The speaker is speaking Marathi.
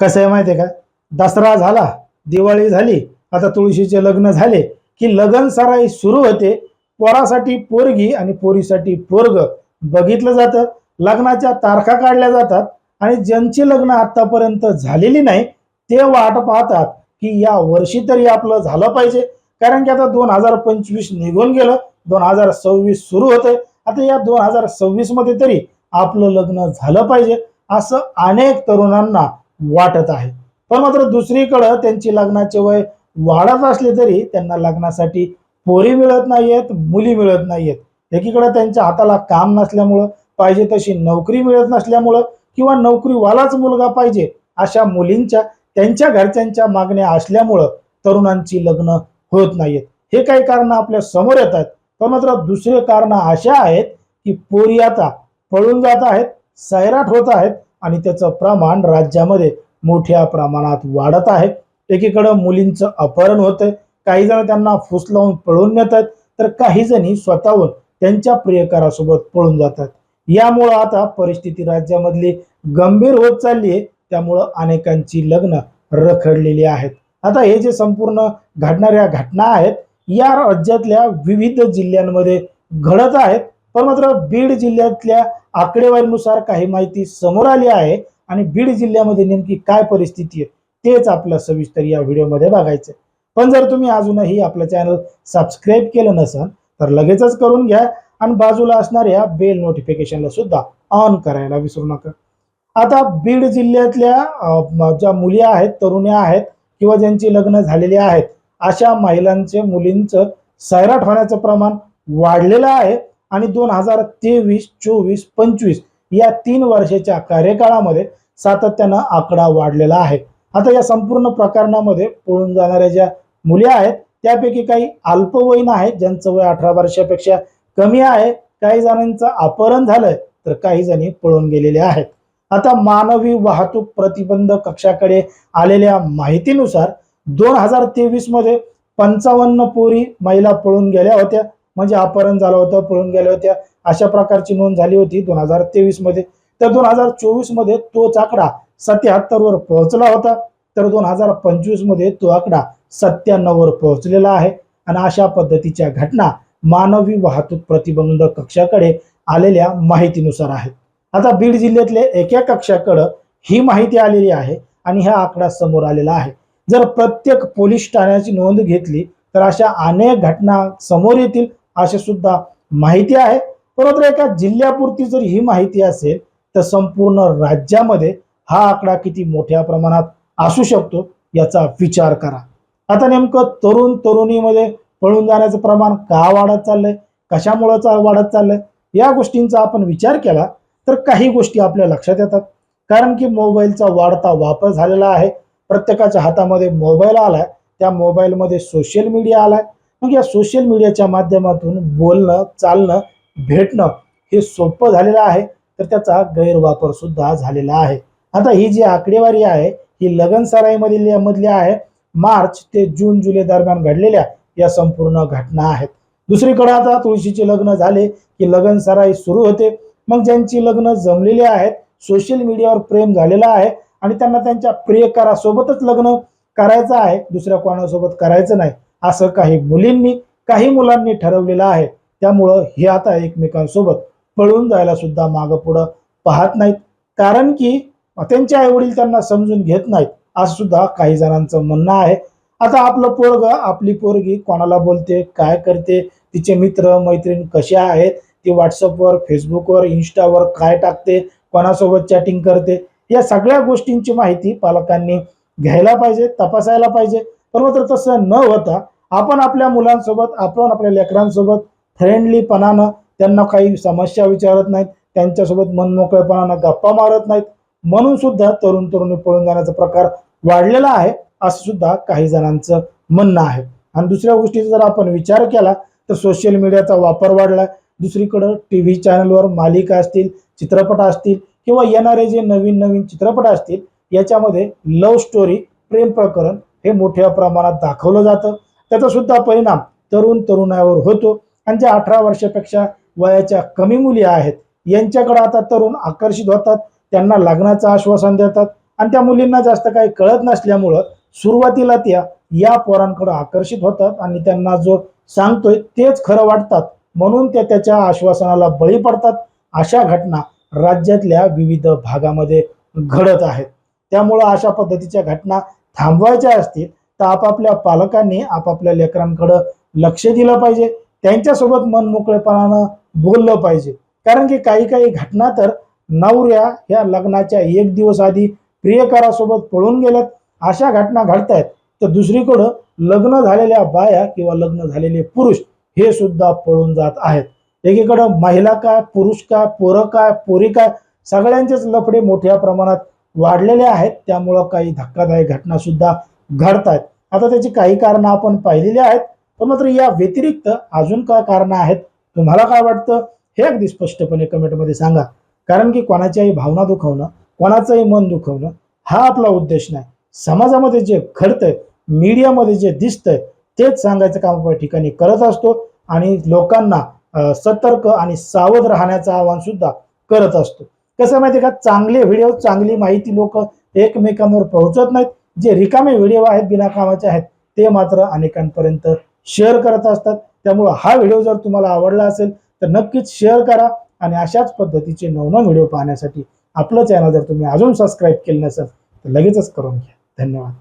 कसं आहे माहिती आहे का? दसरा झाला दिवाळी झाली आता तुळशीचे लग्न झाले की लगन सराई सुरू होते पोरासाठी पोरगी आणि पोरीसाठी पोरग. बघितलं जातं लग्नाच्या तारखा काढल्या जातात आणि ज्यांची लग्न आतापर्यंत झालेली नाही ते वाट पाहतात की या वर्षी तरी आपलं झालं पाहिजे. कारण की आता दोन हजार पंचवीस निघून गेलं दोन हजार सव्वीस सुरू होतंय आता या दोन हजार सव्वीसमध्ये तरी आपलं लग्न झालं पाहिजे असं अनेक तरुणांना वाटत आहे. पण मात्र दुसरीकडं त्यांची लग्नाचे वय वाढत असले तरी त्यांना लग्नासाठी पोरी मिळत नाहीयेत मुली मिळत नाहीयेत. एकीकडे त्यांच्या हाताला काम नसल्यामुळं पाहिजे तशी नोकरी मिळत नसल्यामुळं किंवा नोकरीवालाच मुलगा पाहिजे अशा मुलींच्या त्यांच्या घरच्यांच्या मागण्या असल्यामुळं तरुणांची लग्न होत नाहीयेत. हे काही कारण आपल्यासमोर येत आहेत. पण मात्र दुसरे कारण अशा आहेत की पोरी आता पळून जात आहेत सैराट होत आहेत आणि त्याचं प्रमाण राज्यामध्ये मोठ्या प्रमाणात वाढत आहे. एकीकडं मुलींचं अपहरण होतंय. काही जण त्यांना फुस लावून पळून नेत आहेत तर काही जणी स्वतःहून त्यांच्या प्रियकरासोबत पळून जातात. यामुळं आता परिस्थिती राज्यामधली गंभीर होत चालली आहे. त्यामुळं अनेकांची लग्न रखडलेली आहेत. आता हे जे संपूर्ण घडणाऱ्या घटना आहेत या राज्यातल्या विविध जिल्ह्यांमध्ये घडत आहेत. पण मात्र बीड जिल्ह्यातल्या आकडेवारीनुसार काही माहिती समोर आली आहे. आणि बीड जिल्ह्यामध्ये नेमकी काय परिस्थिती आहे तेच आपलं सविस्तर या व्हिडिओमध्ये बघायचं पण जर तुम्ही अजूनही आपलं चॅनल सबस्क्राईब केलं नसेल तर लगेचच करून घ्या आणि बाजूला असणाऱ्या बेल नोटिफिकेशनला सुद्धा ऑन करायला विसरू नका. आता बीड जिल्ह्यातल्या ज्या मुली आहेत तरुण्या आहेत किंवा ज्यांची लग्न झालेली आहेत अशा महिलांचे मुलींचं सैराट होण्याचं प्रमाण वाढलेलं आहे. आणि दोन हजार तेवीस चोवीस पंचवीस या तीन वर्षाच्या कार्यकाळामध्ये सातत्यानं आकडा वाढलेला आहे. आता या संपूर्ण प्रकरणामध्ये पळून जाणाऱ्या ज्या मुली आहेत त्यापैकी काही अल्पवयीन आहेत ज्यांचं वय अठरा वर्षापेक्षा कमी आहे काही जणांचं अपहरण झालंय तर काही जणी पळून गेलेले आहेत. आता मानवी वाहतूक प्रतिबंध कक्षाकडे आलेल्या माहितीनुसार दोन हजार तेवीसमध्ये पंचावन्न पोरी महिला पळून गेल्या होत्या. म्हणजे अपहरण झालं होतं पळून गेल्या होत्या. अशा प्रकारची नोंद झाली होती दोन हजार तेवीसमध्ये. तर दोन हजार चोवीसमध्ये तोच आकडा सत्याहत्तर वर पोहोचला होता. तर दोन हजार पंचवीसमध्ये तो आकडा सत्त्याण्णव वर पोहोचलेला आहे. आणि अशा पद्धतीच्या घटना मानवी वाहतूक प्रतिबंध कक्षाकडे आलेल्या माहितीनुसार आहेत. आता बीड जिल्ह्यातल्या एका कक्षाकडं ही माहिती आलेली आहे आणि हा आकडा समोर आलेला आहे. जर प्रत्येक पोलीस ठाण्याची नोंद घेतली तर अशा अनेक घटना समोर येतील. अशी सुद्धा माहिती आहे. परंतु एका जिल्ह्यापुरती जर ही माहिती असेल तर संपूर्ण राज्यामध्ये हा आकडा किती मोठ्या प्रमाणात असू शकतो याचा विचार करा. आता नेमकं तरुण तरुणीमध्ये पळून जाण्याचं प्रमाण का वाढत चाललंय? कशामुळं चा- वाढत चाललंय? या गोष्टींचा आपण विचार केला तर काही गोष्टी आपल्या लक्षात येतात. कारण की मोबाईलचा वाढता वापर झालेला आहे. प्रत्येकाच्या हातामध्ये मोबाईल आलाय. त्या मोबाईलमध्ये सोशल मीडिया आलाय. मग या सोशल मीडियाच्या माध्यमातून बोलणं चालणं भेटणं हे सोपं झालेलं आहे. तर त्याचा गैरवापर सुद्धा झालेला आहे. आता ही जी आकडेवारी आहे ही लगनसराईमधील मधली आहे मार्च ते जून जुलै दरम्यान घडलेल्या या संपूर्ण घटना आहेत. दुसरीकडे आता तुळशीचे लग्न झाले की लगन सराई सुरू होते. मग ज्यांची लग्न जमलेली आहेत सोशल मीडियावर प्रेम झालेलं आहे आणि त्यांना त्यांच्या प्रियकरासोबतच लग्न करायचं आहे. दुसऱ्या कोणासोबत करायचं नाही. असं काही मुलींनी काही मुलांनी ठरवलेलं आहे. त्यामुळं हे आता एकमेकांसोबत पळून जायला सुद्धा मागं पुढं पाहत नाहीत. कारण की त्यांचे आई वडील त्यांना समजून घेत नाहीत असं सुद्धा काही जणांचं म्हणणं आहे. आता आपलं पोरग आपली पोरगी कोणाला बोलते काय करते तिचे मित्र मैत्रीण कसे आहेत ती व्हॉट्सअपवर फेसबुकवर इन्स्टावर काय टाकते कोणासोबत चॅटिंग करते या सगळ्या गोष्टींची माहिती पालकांनी घ्यायला पाहिजे तपासायला पाहिजे. पण मात्र तसं न होता आपण आपल्या मुलांसोबत आपण आपल्या लेकरांसोबत फ्रेंडलीपणानं त्यांना काही समस्या विचारत नाहीत त्यांच्यासोबत मनमोकळेपणानं गप्पा मारत नाहीत. म्हणून सुद्धा तरुण तरुणी पळून जाण्याचा प्रकार वाढलेला आहे असं सुद्धा काही जणांचं म्हणणं आहे. आणि दुसऱ्या गोष्टीचा जर आपण विचार केला तर सोशल मीडियाचा वापर वाढला दुसरीकडं टी व्ही चॅनलवर मालिका असतील चित्रपट असतील किंवा येणारे जे नवीन नवीन चित्रपट असतील याच्यामध्ये लव्ह स्टोरी प्रेम प्रकरण हे मोठ्या प्रमाणात दाखवलं जातं. त्याचा सुद्धा परिणाम तरुण तरुणावर होतो. आणि ज्या अठरा वर्षापेक्षा वयाच्या कमी मुली आहेत यांच्याकडे आता तरुण आकर्षित होतात त्यांना लग्नाचं आश्वासन देतात. आणि त्या मुलींना जास्त काही कळत नसल्यामुळं सुरुवातीला त्या या पोरांकडे आकर्षित होतात आणि त्यांना जो सांगतोय तेच खरं वाटतात. म्हणून ते त्याच्या आश्वासनाला बळी पडतात. अशा घटना राज्यातल्या विविध भागामध्ये घडत आहेत. त्यामुळं अशा पद्धतीच्या घटना थांबवायच्या असतील तर आपापल्या पालकांनी आपापल्या लेकरांकडं लक्ष दिलं पाहिजे. त्यांच्यासोबत मन मोकळेपणानं बोललं पाहिजे. कारण की काही काही घटना तर नवऱ्या ह्या लग्नाच्या एक दिवस आधी प्रियकरासोबत पळून गेल्यात. अशा घटना घडतायत. तर दुसरीकडं लग्न झालेल्या बाया किंवा लग्न झालेले पुरुष हे सुद्धा पळून जात आहेत. एकीकडं महिला काय पुरुष काय पोरं काय पोरी काय सगळ्यांचेच लफडे मोठ्या प्रमाणात वाढलेले आहेत. त्यामुळं काही धक्कादायक घटना सुद्धा घडत आहेत आता त्याची काही कारणं आपण पाहिलेली आहेत पण मात्र या व्यतिरिक्त अजून काय कारणं आहेत तुम्हाला काय वाटतं? हे अगदी स्पष्टपणे कमेंटमध्ये सांगा. कारण की कोणाच्याही भावना दुखवणं कोणाचंही मन दुखवणं हा आपला उद्देश नाही. समाजामध्ये जे घडतंय मीडियामध्ये जे दिसतंय तेच सांगायचं काम आपण ठिकाणी करत असतो आणि लोकांना सतर्क आणि सावध राहण्याचं आवाहन सुद्धा करत असतो. कसं माहिती का? चांगले व्हिडिओ चांगली माहिती लोक एकमेकांवर पोहोचत नाहीत. जे रिकामे व्हिडिओ आहेत बिनाकामाचे आहेत ते मात्र अनेकांपर्यंत शेअर करत असतात. त्यामुळं हा व्हिडिओ जर तुम्हाला आवडला असेल तर नक्कीच शेअर करा आणि अशाच पद्धतीचे नवनव व्हिडिओ पाहण्यासाठी आपलं चॅनल जर तुम्ही अजून सबस्क्राईब केलं नसेल तर लगेचच करून घ्या. धन्यवाद.